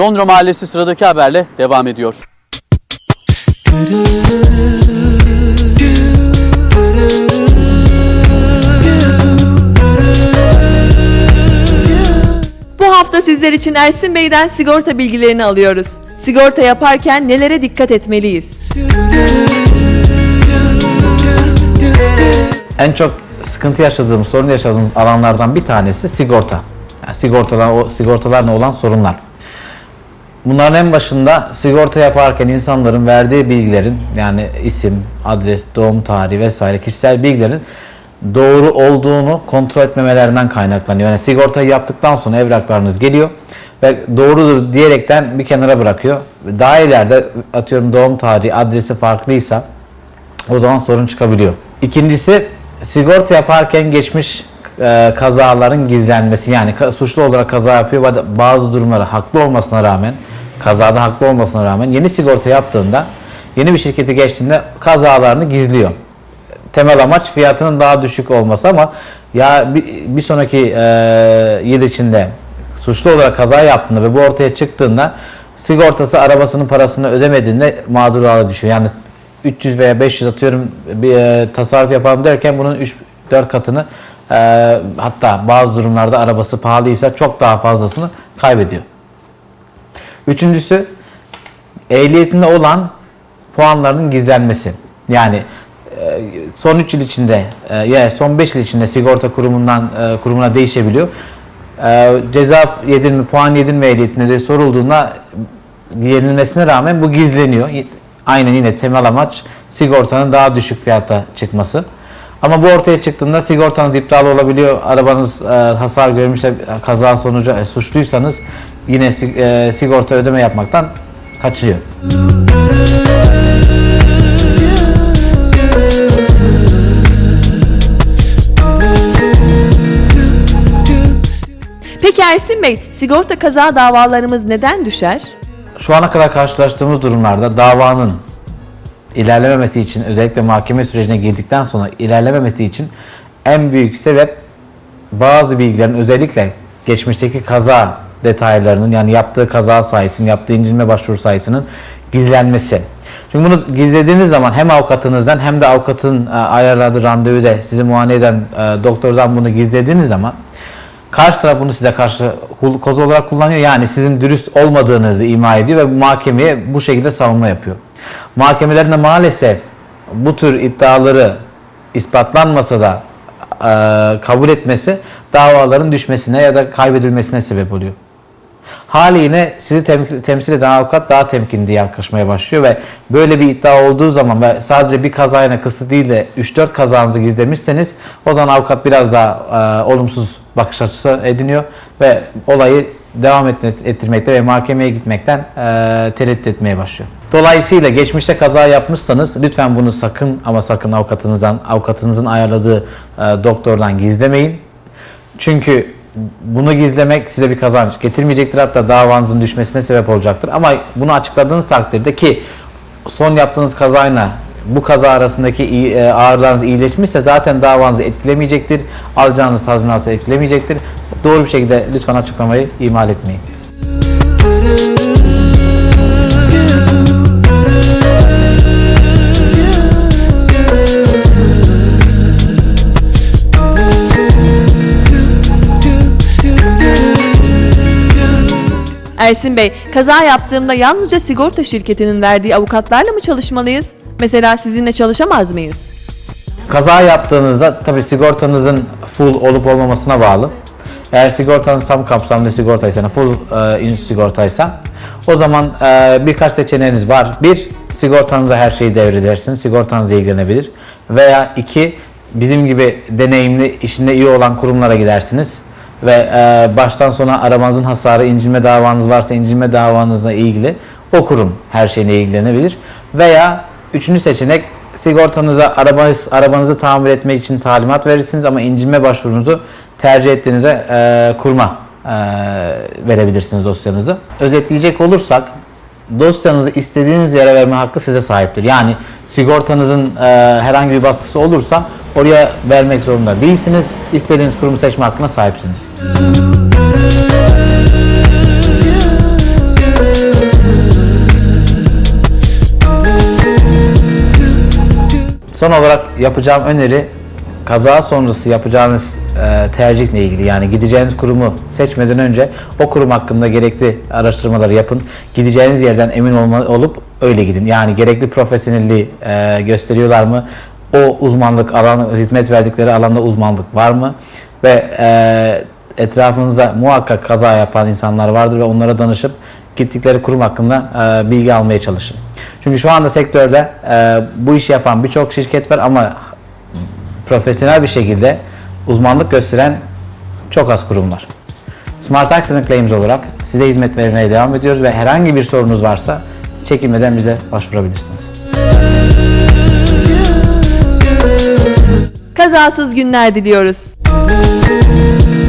Londra Mahallesi sıradaki haberle devam ediyor. Bu hafta sizler için Ersin Bey'den sigorta bilgilerini alıyoruz. Sigorta yaparken nelere dikkat etmeliyiz? En çok sıkıntı yaşadığımız, sorun yaşadığımız alanlardan bir tanesi sigorta. Yani sigortalar, o sigortalarla olan sorunlar. Bunların en başında sigorta yaparken insanların verdiği bilgilerin yani isim, adres, doğum tarihi vesaire kişisel bilgilerin doğru olduğunu kontrol etmemelerinden kaynaklanıyor. Yani sigortayı yaptıktan sonra evraklarınız geliyor ve doğrudur diyerekten bir kenara bırakıyor. Daha ileride atıyorum doğum tarihi, adresi farklıysa o zaman sorun çıkabiliyor. İkincisi sigorta yaparken geçmiş e, kazaların gizlenmesi yani suçlu olarak kaza yapıyor bazı durumlara haklı olmasına rağmen kazada haklı olmasına rağmen yeni sigorta yaptığında yeni bir şirketi geçtiğinde kazalarını gizliyor. Temel amaç fiyatının daha düşük olması ama ya bir, bir sonraki e, yıl içinde suçlu olarak kaza yaptığında ve bu ortaya çıktığında sigortası arabasının parasını ödemediğinde mağdur hale düşüyor. Yani 300 veya 500 atıyorum bir e, tasarruf yapalım derken bunun 3-4 katını e, hatta bazı durumlarda arabası pahalıysa çok daha fazlasını kaybediyor. Üçüncüsü ehliyetinde olan puanlarının gizlenmesi. Yani e, son 3 yıl içinde e, ya son 5 yıl içinde sigorta kurumundan e, kurumuna değişebiliyor. Ceza yedin mi, puan yedin mi ehliyetinde de sorulduğunda yenilmesine rağmen bu gizleniyor. Aynen yine temel amaç sigortanın daha düşük fiyata çıkması. Ama bu ortaya çıktığında sigortanız iptal olabiliyor. Arabanız e, hasar görmüşse kaza sonucu e, suçluysanız yine e, sigorta ödeme yapmaktan kaçıyor. Peki Ersin Bey, sigorta kaza davalarımız neden düşer? Şu ana kadar karşılaştığımız durumlarda davanın ilerlememesi için özellikle mahkeme sürecine girdikten sonra ilerlememesi için en büyük sebep bazı bilgilerin özellikle geçmişteki kaza detaylarının yani yaptığı kaza sayısının, yaptığı inceleme başvuru sayısının gizlenmesi. Çünkü bunu gizlediğiniz zaman hem avukatınızdan hem de avukatın e, ayarladığı randevuda sizi muayene eden e, doktordan bunu gizlediğiniz zaman Karşı taraf bunu size karşı koz olarak kullanıyor. Yani sizin dürüst olmadığınızı ima ediyor ve mahkemeye bu şekilde savunma yapıyor. Mahkemelerin de maalesef bu tür iddiaları ispatlanmasa da e, kabul etmesi davaların düşmesine ya da kaybedilmesine sebep oluyor. Haliyle sizi tem- temsil eden avukat daha temkinli yaklaşmaya başlıyor ve böyle bir iddia olduğu zaman ve sadece bir kazayla kısıtlı değil de 3-4 kazanızı gizlemişseniz o zaman avukat biraz daha e, olumsuz bakış açısı ediniyor ve olayı devam et- ettirmekte ve mahkemeye gitmekten e, tereddüt etmeye başlıyor. Dolayısıyla geçmişte kaza yapmışsanız lütfen bunu sakın ama sakın avukatınızdan avukatınızın ayarladığı e, doktordan gizlemeyin. Çünkü bunu gizlemek size bir kazanç getirmeyecektir. Hatta davanızın düşmesine sebep olacaktır. Ama bunu açıkladığınız takdirde ki son yaptığınız kazayla bu kaza arasındaki e, ağrılarınız iyileşmişse zaten davanızı etkilemeyecektir. Alacağınız tazminatı etkilemeyecektir. Doğru bir şekilde lütfen açıklamayı ihmal etmeyin. Ersin Bey, kaza yaptığımda yalnızca sigorta şirketinin verdiği avukatlarla mı çalışmalıyız? Mesela sizinle çalışamaz mıyız? Kaza yaptığınızda tabii sigortanızın full olup olmamasına bağlı. Eğer sigortanız tam kapsamlı sigortaysa, full e, sigortaysa o zaman e, birkaç seçeneğiniz var. Bir, sigortanıza her şeyi devredersiniz. Sigortanızla ilgilenebilir. Veya iki, bizim gibi deneyimli, işinde iyi olan kurumlara gidersiniz. Ve e, baştan sona arabanızın hasarı, incinme davanız varsa incinme davanızla ilgili o kurum her şeyle ilgilenebilir. Veya üçüncü seçenek sigortanıza arabanız, arabanızı tamir etmek için talimat verirsiniz ama incinme başvurunuzu tercih ettiğinize e, kurma e, verebilirsiniz dosyanızı. Özetleyecek olursak dosyanızı istediğiniz yere verme hakkı size sahiptir. Yani sigortanızın e, herhangi bir baskısı olursa Oraya vermek zorunda değilsiniz. İstediğiniz kurumu seçme hakkına sahipsiniz. Son olarak yapacağım öneri kaza sonrası yapacağınız e, tercihle ilgili yani gideceğiniz kurumu seçmeden önce o kurum hakkında gerekli araştırmaları yapın. Gideceğiniz yerden emin olma, olup öyle gidin. Yani gerekli profesyonelliği e, gösteriyorlar mı? O uzmanlık alanı, hizmet verdikleri alanda uzmanlık var mı? Ve e, etrafınıza muhakkak kaza yapan insanlar vardır ve onlara danışıp gittikleri kurum hakkında e, bilgi almaya çalışın. Çünkü şu anda sektörde e, bu işi yapan birçok şirket var ama profesyonel bir şekilde uzmanlık gösteren çok az kurum var. Smart Accident Claims olarak size hizmet vermeye devam ediyoruz ve herhangi bir sorunuz varsa çekinmeden bize başvurabilirsiniz. kazasız günler diliyoruz. Müzik